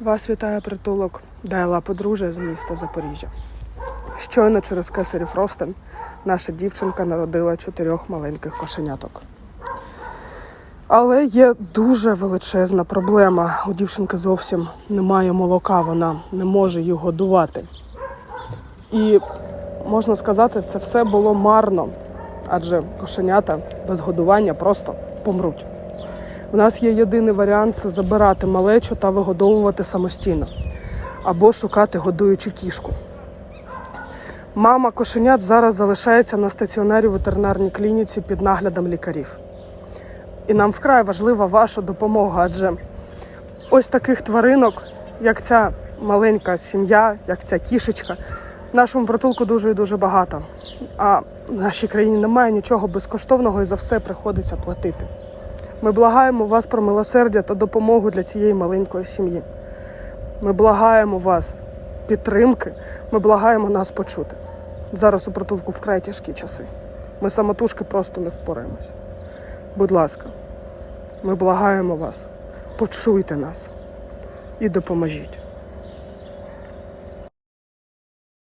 Вас вітає притулок Дайла Подружжя з міста Запоріжжя. Щойно через кесарів Ростин наша дівчинка народила чотирьох маленьких кошеняток. Але є дуже величезна проблема. У дівчинки зовсім немає молока, вона не може їх годувати. І можна сказати, це все було марно, адже кошенята без годування просто помруть. У нас є єдиний варіант це забирати малечу та вигодовувати самостійно або шукати годуючу кішку. Мама кошенят зараз залишається на стаціонарі в ветеринарній клініці під наглядом лікарів. І нам вкрай важлива ваша допомога, адже ось таких тваринок, як ця маленька сім'я, як ця кішечка, в нашому притулку дуже і дуже багато. А в нашій країні немає нічого безкоштовного і за все приходиться платити. Ми благаємо вас про милосердя та допомогу для цієї маленької сім'ї. Ми благаємо вас підтримки, ми благаємо нас почути. Зараз у притулку вкрай тяжкі часи. Ми самотужки просто не впораємось. Будь ласка, ми благаємо вас, почуйте нас і допоможіть.